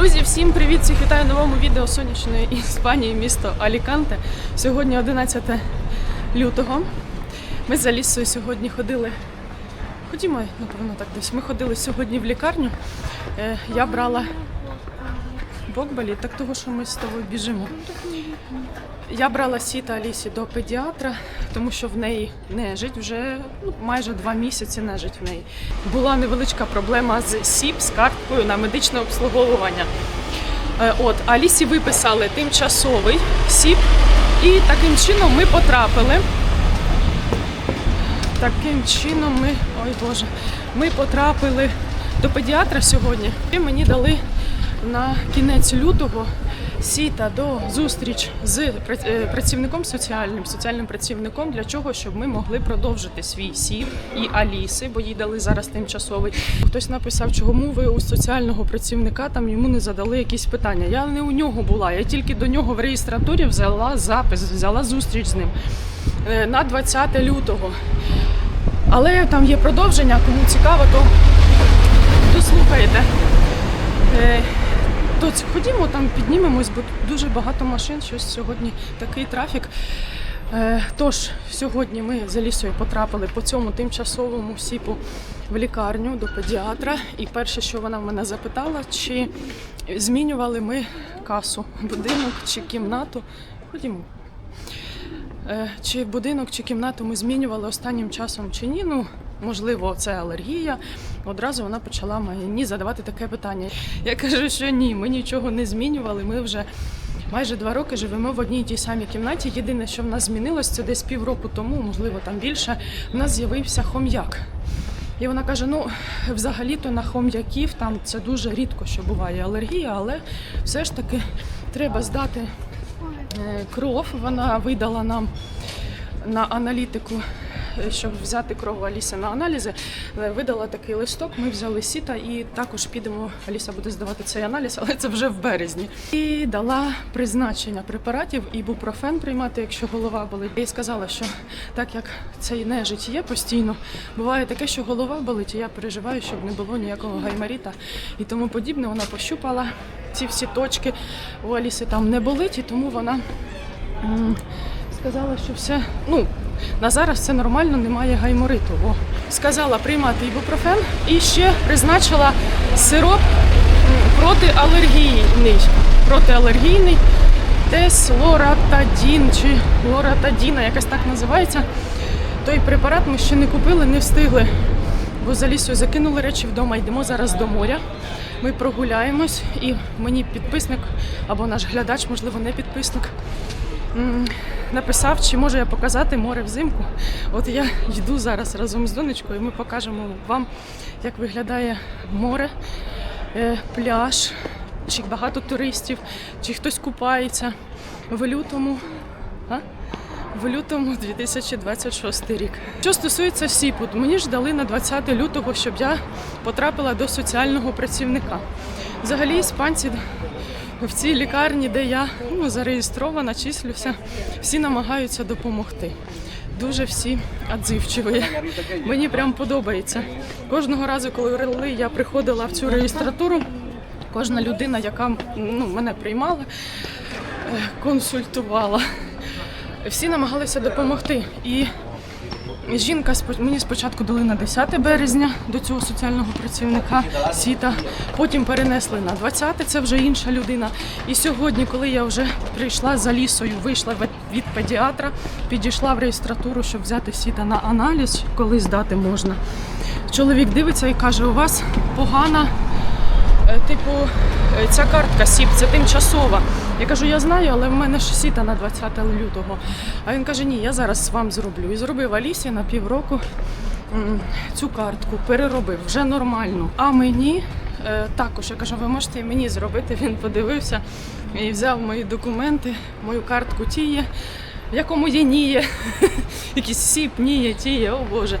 Друзі, всім привіт! Всіх вітаю новому відео сонячної Іспанії, місто Аліканте. Сьогодні 11 лютого. Ми з Алісою сьогодні ходили. Ходімо, напевно, так десь. Ми ходили сьогодні в лікарню. Е, Я брала бок болить, так того, що ми з тобою біжимо. Я брала сіта Алісі до педіатра, тому що в неї нежить вже ну, майже два місяці нежить в неї. Була невеличка проблема з СІП, з карткою на медичне обслуговування. Е, От, Алісі виписали тимчасовий СІП, і таким чином ми потрапили. Таким чином ми. Ой Боже, ми потрапили до педіатра сьогодні. І мені дали на кінець лютого сіта до зустріч з е, працівником соціальним, соціальним працівником для чого, щоб ми могли продовжити свій сіт і Аліси, бо їй дали зараз тимчасовий. Хтось написав, чому ви у соціального працівника там йому не задали якісь питання. Я не у нього була, я тільки до нього в реєстратурі взяла запис, взяла зустріч з ним е, на 20 лютого. Але там є продовження, кому цікаво, то дослухайте. То ходімо там, піднімемось, бо тут дуже багато машин. Щось сьогодні такий трафік. Е, Тож сьогодні ми з Алісою потрапили по цьому тимчасовому сіпу в лікарню до педіатра. І перше, що вона в мене запитала, чи змінювали ми касу, будинок чи кімнату. Ходімо. Е, Чи будинок, чи кімнату ми змінювали останнім часом чи ні? Ну, можливо, це алергія. Одразу вона почала мені задавати таке питання. Я кажу, що ні, ми нічого не змінювали. Ми вже майже два роки живемо в одній тій самій кімнаті. Єдине, що в нас змінилось, це десь півроку тому, можливо, там більше. В нас з'явився хом'як. І вона каже: ну, взагалі-то на хом'яків там це дуже рідко, що буває алергія, але все ж таки треба здати е, кров. Вона видала нам на аналітику, щоб взяти кров Аліси на аналізи. Видала такий листок. Ми взяли сіта і також підемо. Аліса буде здавати цей аналіз, але це вже в березні. І дала призначення препаратів ібупрофен приймати, якщо голова болить. І сказала, що так як цей нежить є постійно, буває таке, що голова болить, і я переживаю, щоб не було ніякого гаймаріта і тому подібне. Вона пощупала ці всі точки. У Аліси там не болить, і тому вона. Сказала, що все, ну, на зараз все нормально, немає гаймориту. Сказала приймати ібупрофен і ще призначила сироп протиалергійний. Протиалергійний десь лоратадін чи лоратадіна, якась так називається. Той препарат ми ще не купили, не встигли. Бо за лісою закинули речі вдома, йдемо зараз до моря. Ми прогуляємось, і мені підписник або наш глядач, можливо, не підписник, написав, чи можу я показати море взимку. От я йду зараз разом з донечкою, і ми покажемо вам, як виглядає море, е, пляж, чи багато туристів, чи хтось купається в лютому. А? В лютому 2026 рік. Що стосується СІПу, мені ж дали на 20 лютого, щоб я потрапила до соціального працівника. Взагалі, іспанці в цій лікарні, де я ну, зареєстрована, числюся, всі намагаються допомогти. Дуже всі адзивчиві. Мені прям подобається. Кожного разу, коли я приходила в цю реєстратуру, кожна людина, яка ну, мене приймала, е, консультувала. Всі намагалися допомогти. І жінка мені спочатку дали на 10 березня до цього соціального працівника сіта, потім перенесли на 20, це вже інша людина. І сьогодні, коли я вже прийшла за лісою, вийшла від педіатра, підійшла в реєстратуру, щоб взяти сіта на аналіз, коли здати можна. Чоловік дивиться і каже: у вас погана Е, Типу, е, ця картка СІП, це тимчасова. Я кажу, я знаю, але в мене ж сіта на 20 лютого. А він каже, ні, я зараз вам зроблю. І зробив Алісі на півроку цю картку, переробив вже нормально. А мені е, також я кажу, ви можете мені зробити. Він подивився і взяв мої документи, мою картку тіє, в якому є ніє, якийсь сіп, ніє, тіє, о Боже.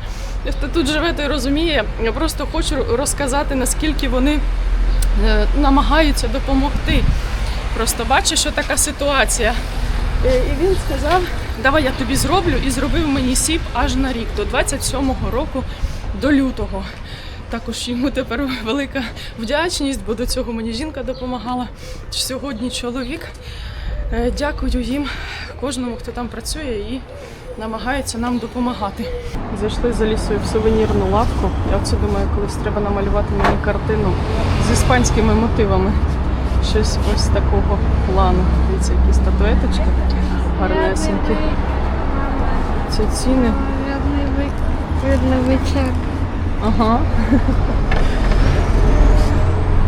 Хто тут живе, той розуміє. Я просто хочу розказати, наскільки вони е, намагаються допомогти. Просто бачу, що така ситуація. Е, І він сказав, давай я тобі зроблю, і зробив мені сіп аж на рік, до 27-го року, до лютого. також йому тепер велика вдячність, бо до цього мені жінка допомагала. Сьогодні чоловік. Е, Дякую їм, кожному, хто там працює і намагається нам допомагати. Зайшли за лісою в сувенірну лавку. Я оце думаю, колись треба намалювати мені картину з іспанськими мотивами. Щось ось такого плану. Дивіться, які статуеточки гарнесенькі. Ці ціни. Видновичок. Ага.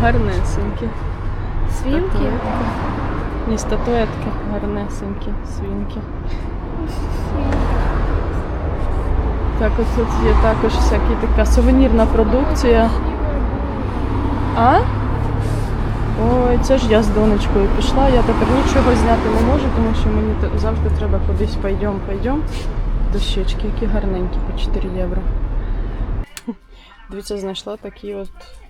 Гарнесенькі. Свинки. Статуетки. Ні, статуетки гарнесенькі, свінки. Так, ось тут є також всякі така сувенірна продукція. А? Ой, це ж я з донечкою пішла. Я тепер нічого зняти не можу, тому що мені завжди треба кудись пойдем, пойдем. Дощечки, які гарненькі, по 4 євро. Дивіться, знайшла такі от,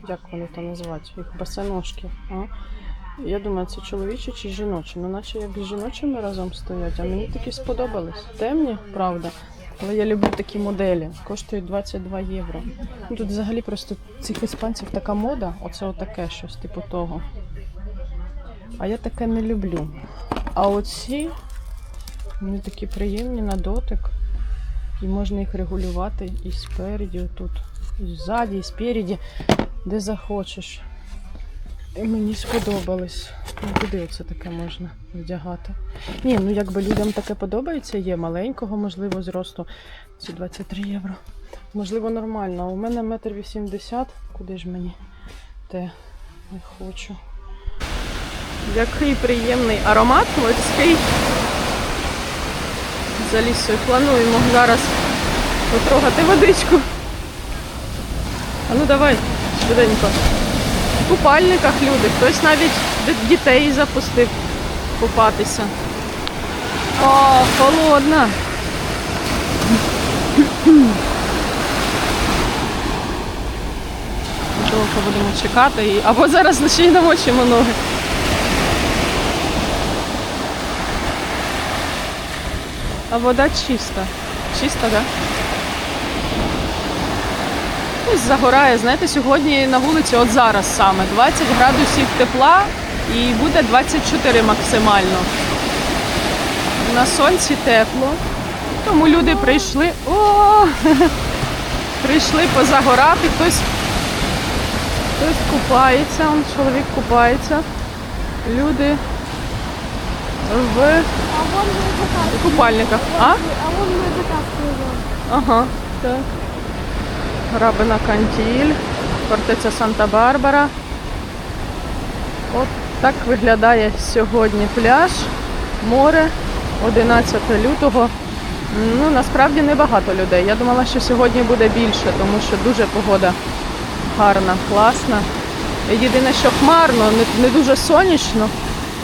як вони то називають, їх босоножки. А? Я думаю, це чоловічі чи жіночі. Ну, наче як з жіночими разом стоять, а мені такі сподобались. Темні, правда. Але я люблю такі моделі. Коштують 22 євро. Ну, тут взагалі просто цих іспанців така мода, оце отаке щось, типу того. А я таке не люблю. А оці вони такі приємні на дотик. І можна їх регулювати і спереді, отут, і ззаді, і спереді, де захочеш. Мені сподобались. Ну, Куди оце таке можна вдягати? Ні, ну якби людям таке подобається, є маленького, можливо, зросту. Ці 23 євро. Можливо, нормально. У мене метр вісімдесят. Куди ж мені? Те не хочу. Який приємний аромат морський. За лісою плануємо зараз потрогати водичку. А ну давай, швиденько. В купальниках люди, хтось навіть дітей запустив купатися. О, холодна. Довго будемо чекати або зараз ще й намочимо ноги. А вода чиста. Чиста, так? Да? Загорає. Знаєте, сьогодні на вулиці, от зараз саме, 20 градусів тепла і буде 24 максимально. На сонці тепло. Тому люди прийшли. О! Прийшли позагорати, хтось, хтось купається, он чоловік купається. Люди в купальниках. А? А вон ми Ага, так. Рабина Кантіль, фортеця Санта-Барбара. От так виглядає сьогодні пляж, море, 11 лютого. Ну, насправді небагато людей. Я думала, що сьогодні буде більше, тому що дуже погода гарна, класна. Єдине, що хмарно, не, дуже сонячно,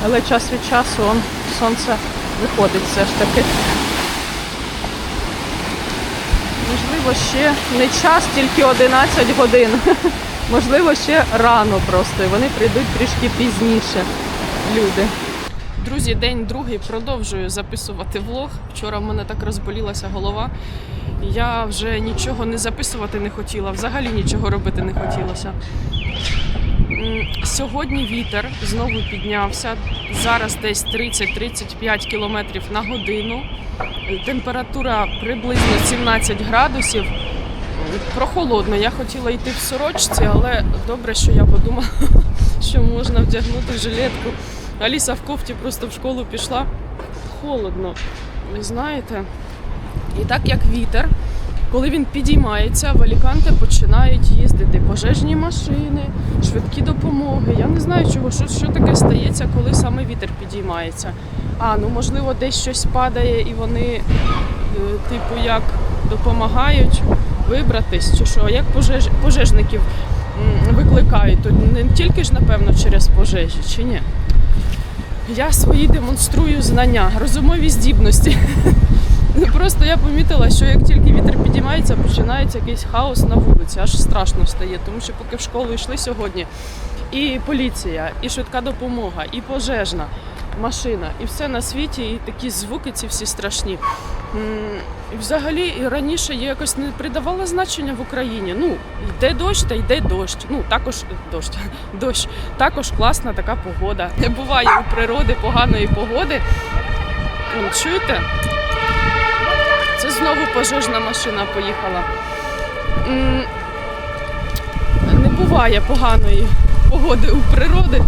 але час від часу он, сонце виходить все ж таки. Можливо, ще не час, тільки 11 годин. Можливо, ще рано просто. І вони прийдуть трішки пізніше. Люди. Друзі, день другий продовжую записувати влог. Вчора в мене так розболілася голова. Я вже нічого не записувати не хотіла, взагалі нічого робити не хотілося. Сьогодні вітер знову піднявся. Зараз десь 30-35 кілометрів на годину. Температура приблизно 17 градусів. Прохолодно. Я хотіла йти в сорочці, але добре, що я подумала, що можна вдягнути жилетку. Аліса в кофті просто в школу пішла. Холодно, ви знаєте. І так як вітер, коли він підіймається, в Аліканте починають їздити пожежні машини, швидкі допомоги. Я не знаю, чого, що, що таке стається, коли саме вітер підіймається. А, ну можливо, десь щось падає і вони, е, типу, як допомагають вибратись, чи що, як пожеж... пожежників викликають, то не тільки ж, напевно, через пожежі, чи ні? Я свої демонструю знання, розумові здібності. Просто я помітила, що як тільки вітер підіймається, починається якийсь хаос на вулиці, аж страшно стає, тому що поки в школу йшли сьогодні, і поліція, і швидка допомога, і пожежна машина, і все на світі, і такі звуки ці всі страшні. І взагалі раніше я якось не придавала значення в Україні. Ну, йде дощ, та йде дощ. Ну, також дощ, дощ. Також класна така погода. Не буває у природи поганої погоди. Чуєте? Це знову пожежна машина поїхала. Не буває поганої погоди у природи.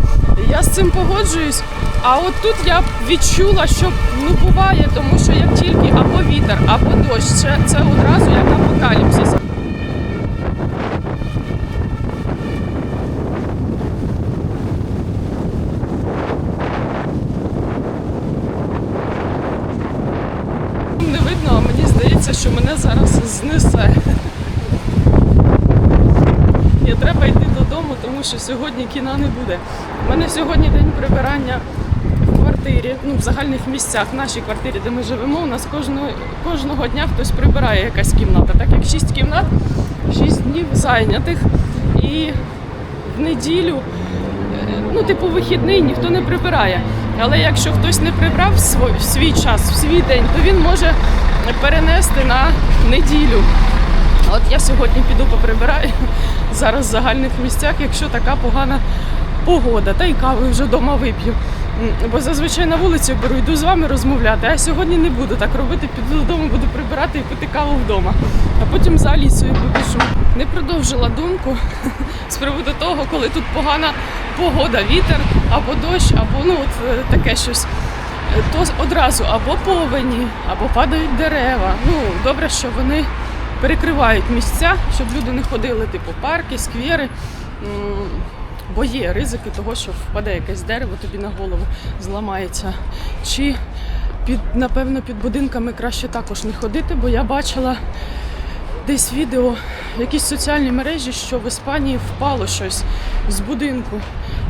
Я з цим погоджуюсь. А от тут я відчула, що ну буває, тому що як тільки або вітер, або дощ, це, це одразу як апокаліпсис. Не видно, а мені здається, що мене знесе. Ні, треба йти додому, тому що сьогодні кіна не буде. У мене сьогодні день прибирання в квартирі, ну в загальних місцях, в нашій квартирі, де ми живемо. У нас кожного, кожного дня хтось прибирає якась кімната. Так як шість кімнат, шість днів зайнятих. І в неділю, е, ну, типу, вихідний ніхто не прибирає. Але якщо хтось не прибрав свій час, в свій день, то він може перенести на неділю. От я сьогодні піду поприбираю зараз в загальних місцях, якщо така погана погода, та й кави вже вдома вип'ю. Бо зазвичай на вулицю беру, йду з вами розмовляти, а сьогодні не буду так робити, піду додому, буду прибирати і пити каву вдома. А потім за Алісою побіжу. Не продовжила думку з приводу того, коли тут погана погода, вітер або дощ, або ну от е, таке щось. То одразу або повені, або падають дерева. Ну добре, що вони перекривають місця, щоб люди не ходили, типу парки, сквери. Бо є ризики того, що впаде якесь дерево тобі на голову, зламається. Чи під, напевно, під будинками краще також не ходити, бо я бачила десь відео в якісь соціальні мережі, що в Іспанії впало щось з будинку.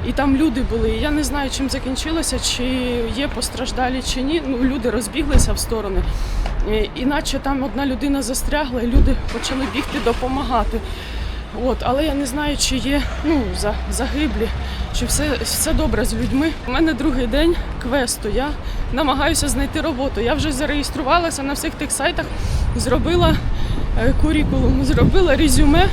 І там люди були. Я не знаю, чим закінчилося, чи є постраждалі, чи ні. Ну, люди розбіглися в сторони. Е, Іначе там одна людина застрягла, і люди почали бігти допомагати. От, але я не знаю, чи є ну, за, загиблі, чи все, все добре з людьми. У мене другий день квесту. Я намагаюся знайти роботу. Я вже зареєструвалася на всіх тих сайтах, зробила е, курікулум, зробила резюме.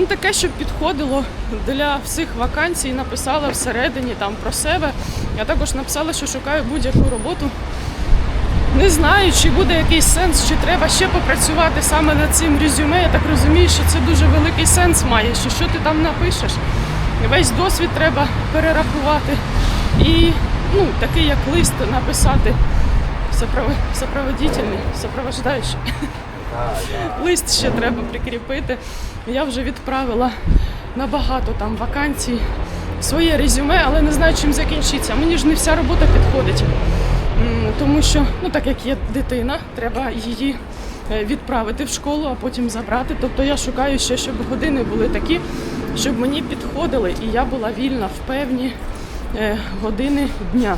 Ну, таке, щоб підходило для всіх вакансій, написала всередині там про себе. Я також написала, що шукаю будь-яку роботу. Не знаю, чи буде якийсь сенс, чи треба ще попрацювати саме над цим резюме. Я так розумію, що це дуже великий сенс має, що що ти там напишеш. Весь досвід треба перерахувати. І ну, такий як лист написати. Сопров... Сопроводительний, сопровождаючий. Лист ще треба прикріпити. Я вже відправила на багато там вакансій своє резюме, але не знаю, чим закінчиться. Мені ж не вся робота підходить. Тому що, ну так як є дитина, треба її е, відправити в школу, а потім забрати. Тобто я шукаю ще, щоб години були такі, щоб мені підходили, і я була вільна в певні е, години дня.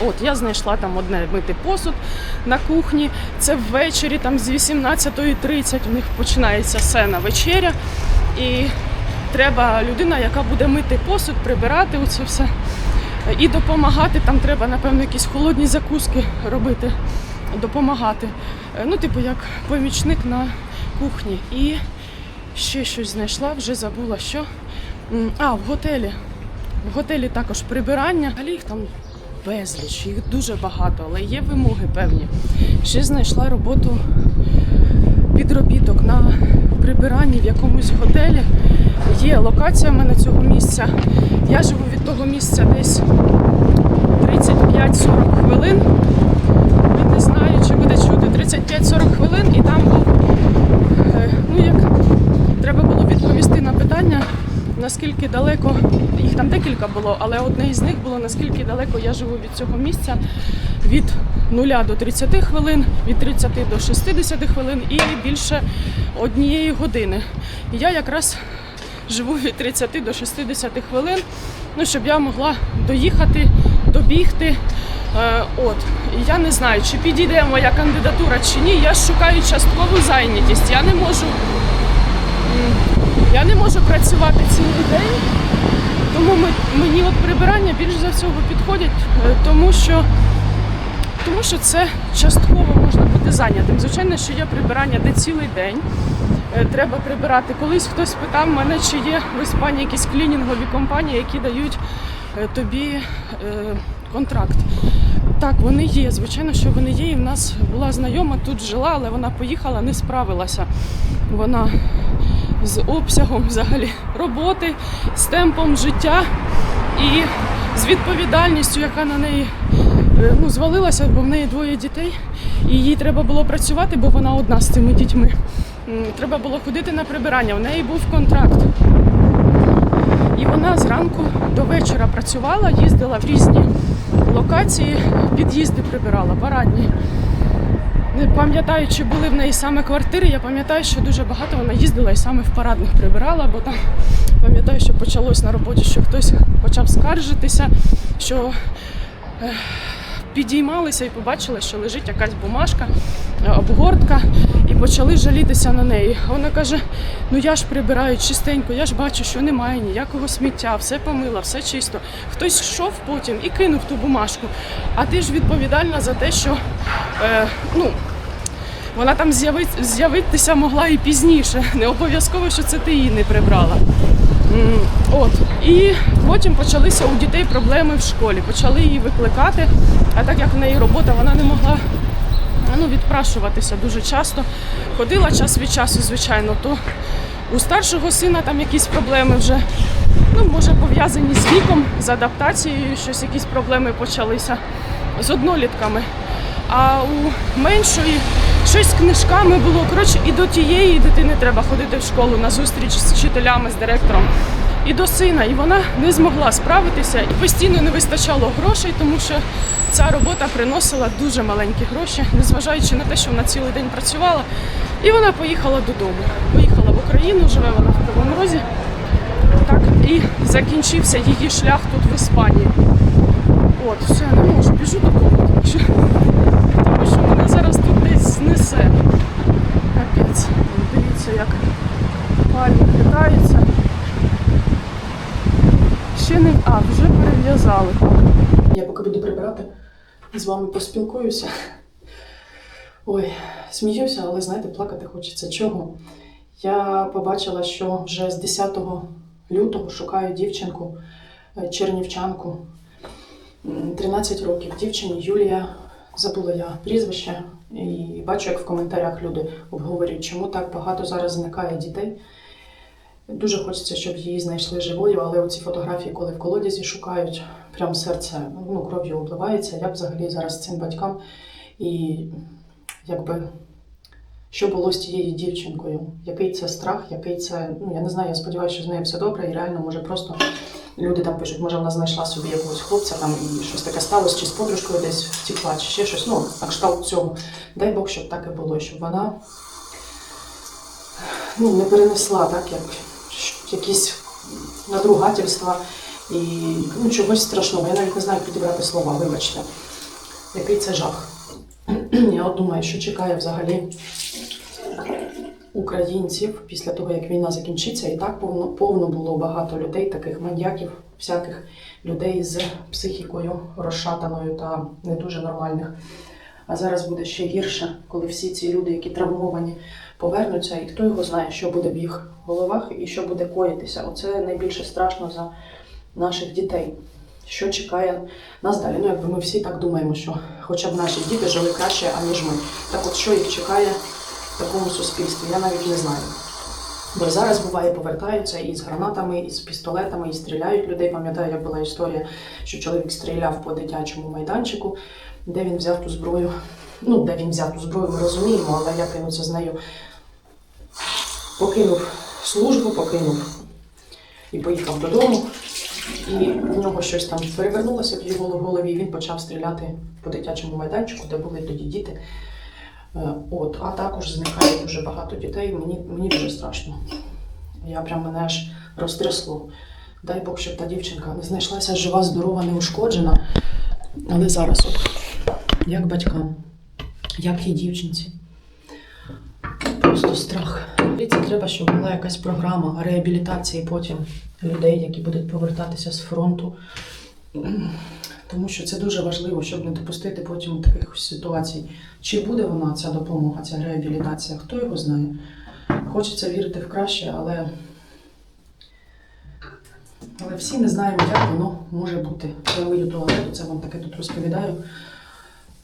От я знайшла там одне мити посуд на кухні. Це ввечері, там з 18.30 у них починається сена вечеря. І треба людина, яка буде мити посуд, прибирати оце все. І допомагати. Там треба, напевно, якісь холодні закуски робити, допомагати. Е, Ну, типу, як помічник на кухні. І ще щось знайшла, вже забула, що. А, в готелі. В готелі також прибирання. Але їх там безліч, їх дуже багато, але є вимоги певні. Ще знайшла роботу підробіток на прибиранні в якомусь готелі. Є локація в мене цього місця. Я живу від того місця десь 35-40 хвилин. Я не знаю, чи буде чути 35-40 хвилин, і там був, е, ну як треба було відповісти на питання, наскільки далеко, їх там декілька було, але одне із них було наскільки далеко я живу від цього місця від 0 до 30 хвилин, від 30 до 60 хвилин і більше однієї години. І я якраз живу від 30 до 60 хвилин, ну, щоб я могла доїхати, добігти. Е, от. Я не знаю, чи підійде моя кандидатура чи ні. Я шукаю часткову зайнятість. Я не можу я не можу працювати цілий день, тому мені от прибирання більш за всього підходять, е, тому що тому що це частково можна бути зайнятим. Звичайно, що є прибирання де цілий день. Е, Треба прибирати. Колись хтось питав мене, чи є в Іспанії якісь клінінгові компанії, які дають е, тобі контракт. Так, вони є. Звичайно, що вони є. І в нас була знайома тут жила, але вона поїхала, не справилася. Вона з обсягом взагалі роботи, з темпом життя і з відповідальністю, яка на неї е, ну, звалилася, бо в неї двоє дітей, і їй треба було працювати, бо вона одна з цими дітьми. Треба було ходити на прибирання. В неї був контракт. І вона зранку до вечора працювала, їздила в різні локації, під'їзди прибирала, парадні. Не пам'ятаю, чи були в неї саме квартири. Я пам'ятаю, що дуже багато вона їздила і саме в парадних прибирала, бо там пам'ятаю, що почалось на роботі, що хтось почав скаржитися, що е, підіймалися і побачили, що лежить якась бумажка, е, обгортка, і почали жалітися на неї. Вона каже: ну я ж прибираю чистенько, я ж бачу, що немає ніякого сміття, все помила, все чисто. Хтось йшов потім і кинув ту бумажку. А ти ж відповідальна за те, що е, ну. Вона там з'яви- з'явитися могла і пізніше. Не обов'язково, що це ти її не прибрала. От. І потім почалися у дітей проблеми в школі. Почали її викликати. А так як в неї робота, вона не могла ну, відпрашуватися дуже часто. Ходила час від часу, звичайно, то у старшого сина там якісь проблеми вже. Ну, може, пов'язані з віком, з адаптацією, щось якісь проблеми почалися з однолітками. А у меншої щось з книжками було. Коротше, і до тієї дитини треба ходити в школу на зустріч з вчителями, з директором. І до сина, і вона не змогла справитися. І постійно не вистачало грошей, тому що ця робота приносила дуже маленькі гроші, незважаючи на те, що вона цілий день працювала. І вона поїхала додому. Поїхала в Україну, живе вона в Кривому Розі. Так, і закінчився її шлях тут в Іспанії. От, все, не можу, біжу додому, тому що, тому що мене зараз тут знесе. Капець. Дивіться, як пальми хитаються. Ще не. А, вже перев'язали. Я поки буду прибирати, з вами поспілкуюся. Ой, сміюся, але знаєте, плакати хочеться. Чого? Я побачила, що вже з 10 лютого шукаю дівчинку, е, чернівчанку, 13 років. Дівчині Юлія, забула я прізвище, і бачу, як в коментарях люди обговорюють, чому так багато зараз зникає дітей. Дуже хочеться, щоб її знайшли живою, але оці фотографії, коли в колодязі шукають, прям серце ну, кров'ю обливається. Я б взагалі зараз цим батькам і якби що було з тією дівчинкою, який це страх, який це. Ну я не знаю, я сподіваюся, що з нею все добре, і реально може просто люди там пишуть, може вона знайшла собі якогось хлопця там і щось таке сталося, чи з подружкою десь втекла, чи ще щось. Ну, на кшталт цього. Дай Бог, щоб так і було, щоб вона ну, не перенесла так, як якісь надругательства і ну, чогось страшного. Я навіть не знаю, як підібрати слова, вибачте. Який це жах. Я от думаю, що чекає взагалі українців після того, як війна закінчиться, і так повно, повно було багато людей, таких маньяків, всяких людей з психікою розшатаною та не дуже нормальних. А зараз буде ще гірше, коли всі ці люди, які травмовані, повернуться, і хто його знає, що буде в їх головах і що буде коїтися. Оце найбільше страшно за наших дітей. Що чекає нас далі? Ну, якби ми всі так думаємо, що хоча б наші діти жили краще, аніж ми. Так от що їх чекає в такому суспільстві, я навіть не знаю. Бо зараз буває, повертаються і з гранатами, і з пістолетами, і стріляють людей. Пам'ятаю, як була історія, що чоловік стріляв по дитячому майданчику, де він взяв ту зброю. Ну, де він взяв ту зброю, ми розуміємо, але він оце з нею покинув службу, покинув і поїхав додому. І в нього щось там перевернулося в його голові, і він почав стріляти по дитячому майданчику, де були тоді діти. Е, От, а також зникає дуже багато дітей. Мені, мені дуже страшно. Я прям мене аж розтрясло. Дай Бог, щоб та дівчинка не знайшлася жива, здорова, неушкоджена. Але зараз от, як батькам, як і дівчинці. Просто страх. Це треба, щоб була якась програма реабілітації потім людей, які будуть повертатися з фронту. Тому що це дуже важливо, щоб не допустити потім таких ситуацій. Чи буде вона ця допомога, ця реабілітація? Хто його знає? Хочеться вірити в краще, але, але всі не знаємо, як воно може бути. Я вийду туалету, це вам таке тут розповідаю.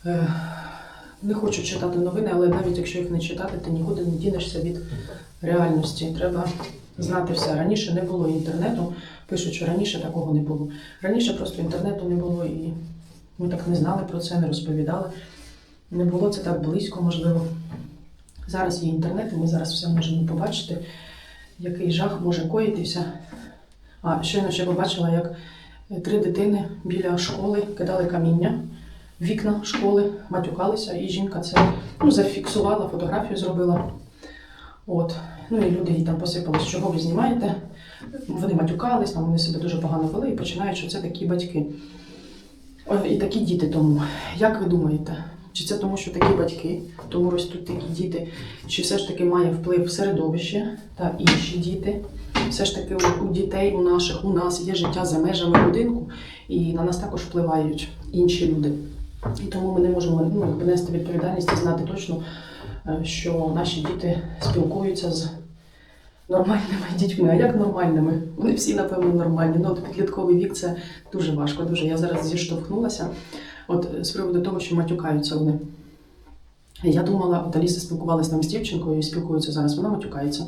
Е, Не хочу читати новини, але навіть якщо їх не читати, ти нікуди не дінешся від реальності. Треба знати все. Раніше не було інтернету. Пишуть, що раніше такого не було. Раніше просто інтернету не було і ми так не знали про це, не розповідали. Не було це так близько, можливо. Зараз є інтернет, і ми зараз все можемо побачити, який жах може коїтися. А щойно ще побачила, як три дитини біля школи кидали каміння вікна школи, матюкалися, і жінка це ну, зафіксувала, фотографію зробила. От. Ну і люди їй там посипали, з чого ви знімаєте. Вони матюкались, там вони себе дуже погано вели і починають, що це такі батьки. І такі діти тому. Як ви думаєте? Чи це тому, що такі батьки, тому ростуть такі діти, чи все ж таки має вплив середовище та інші діти? Все ж таки у, дітей, у наших, у нас є життя за межами будинку, і на нас також впливають інші люди. І тому ми не можемо ну, якби нести відповідальність і знати точно, е, що наші діти спілкуються з нормальними дітьми. А як нормальними? Вони всі, напевно, нормальні. Ну, от підлітковий вік це дуже важко. Дуже. Я зараз зіштовхнулася от з приводу того, що матюкаються вони. Я думала, Аліса спілкувалася там з дівчинкою і спілкується зараз, вона матюкається.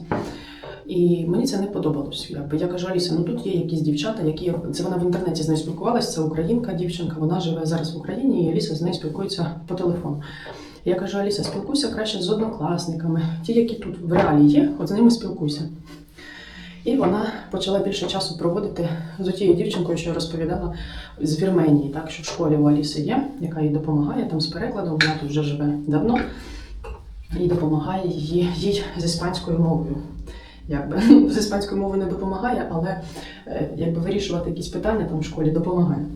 І мені це не подобалось. Якби я кажу, Аліса, ну тут є якісь дівчата, які це вона в інтернеті з нею спілкувалася. Це українка, дівчинка, вона живе зараз в Україні, і Аліса з нею спілкується по телефону. Я кажу, Аліса, спілкуйся краще з однокласниками, ті, які тут в реалі є, от з ними спілкуйся. І вона почала більше часу проводити з тією дівчинкою, що я розповідала з Вірменії, так що в школі у Аліси є, яка їй допомагає там з перекладом. Вона тут вже живе давно і допомагає їй, їй з іспанською мовою. Якби ну, з іспанською мовою не допомагає, але е, якби вирішувати якісь питання там в школі допомагає.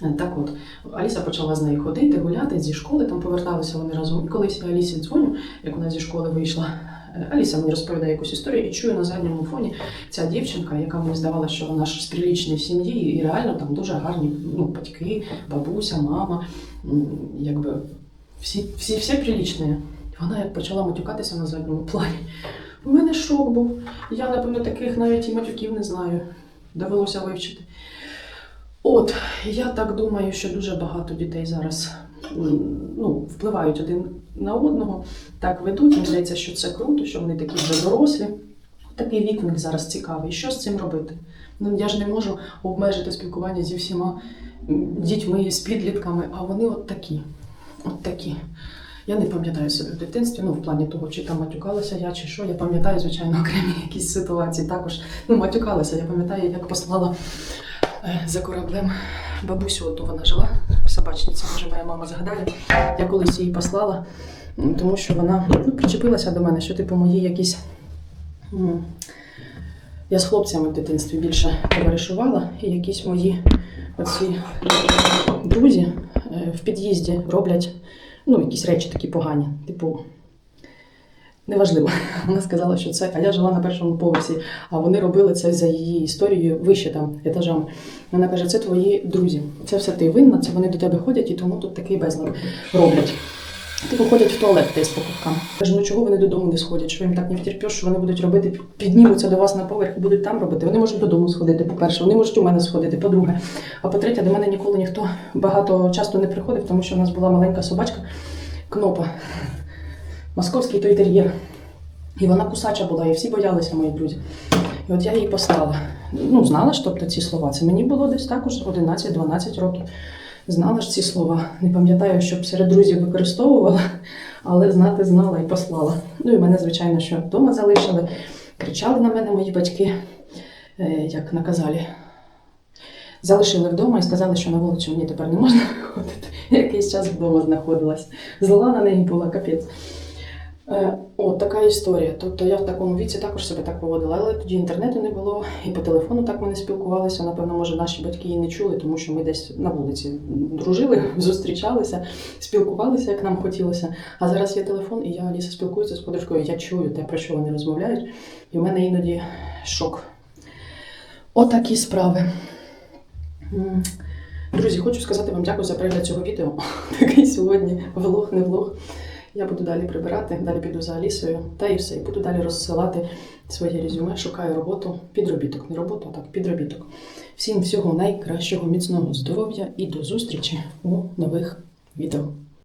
Так от, Аліса почала з нею ходити, гуляти зі школи, там поверталися вони разом. І колись я Алісі дзвоню, як вона зі школи вийшла. е, Аліса мені розповідає якусь історію і чую на задньому фоні ця дівчинка, яка мені здавалося, що вона ж з прилічної сім'ї, і реально там дуже гарні ну, батьки, бабуся, мама, якби всі, всі, всі прилічні. Вона як почала матюкатися на задньому плані. У мене шок був. Я, напевно, таких навіть і матюків не знаю. Довелося вивчити. От, я так думаю, що дуже багато дітей зараз ну, впливають один на одного, так ведуть. Мені здається, що це круто, що вони такі вже дорослі. Такий вік них зараз цікавий. Що з цим робити? Ну, я ж не можу обмежити спілкування зі всіма дітьми, з підлітками, а вони от такі. От такі. Я не пам'ятаю себе в дитинстві, ну в плані того, чи там матюкалася я, чи що. Я пам'ятаю, звичайно, окремі якісь ситуації. Також ну, матюкалася. Я пам'ятаю, як послала за кораблем бабусю, оту вона жила, собачниця, може моя мама згадає. Я колись її послала, тому що вона ну, причепилася до мене, що типу мої якісь. Я з хлопцями в дитинстві більше товаришувала, і якісь мої оці друзі е, в під'їзді роблять ну, якісь речі такі погані. Типу, неважливо. Вона сказала, що це. А я жила на першому поверсі, а вони робили це за її історією вище там етажами. Вона каже, це твої друзі. Це все ти винна, це вони до тебе ходять, і тому тут такий безлад роблять. Типу ходять в туалет десь по куткам. Каже, ну чого вони додому не сходять? Що їм так не втерпеш, що вони будуть робити, піднімуться до вас на поверх і будуть там робити. Вони можуть додому сходити, по-перше, вони можуть у мене сходити, по-друге. А по-третє, до мене ніколи ніхто багато часто не приходив, тому що в нас була маленька собачка, кнопа, московський той тер'єр. І вона кусача була, і всі боялися мої друзі. І от я їй послала. Ну, знала ж, тобто ці слова. Це мені було десь також 11-12 років. Знала ж ці слова. Не пам'ятаю, щоб серед друзів використовувала, але знати знала і послала. Ну і мене, звичайно, що вдома залишили. Кричали на мене мої батьки, е, як наказали. Залишили вдома і сказали, що на вулицю мені тепер не можна виходити. Якийсь час вдома знаходилась. Зла на неї була капець. Е, От така історія. Тобто я в такому віці також себе так поводила, але тоді інтернету не було, і по телефону так ми не спілкувалися. Напевно, може, наші батьки і не чули, тому що ми десь на вулиці дружили, зустрічалися, спілкувалися, як нам хотілося. А зараз є телефон, і я Аліса спілкуюся з подружкою, я чую те, про що вони розмовляють, і в мене іноді шок. Отакі справи. Друзі, хочу сказати вам дякую за перегляд цього відео. Такий сьогодні влог, не влог. Я буду далі прибирати, далі піду за Алісою та і все. І буду далі розсилати своє резюме, шукаю роботу, підробіток. Не роботу, а так, підробіток. Всім всього найкращого, міцного здоров'я і до зустрічі у нових відео.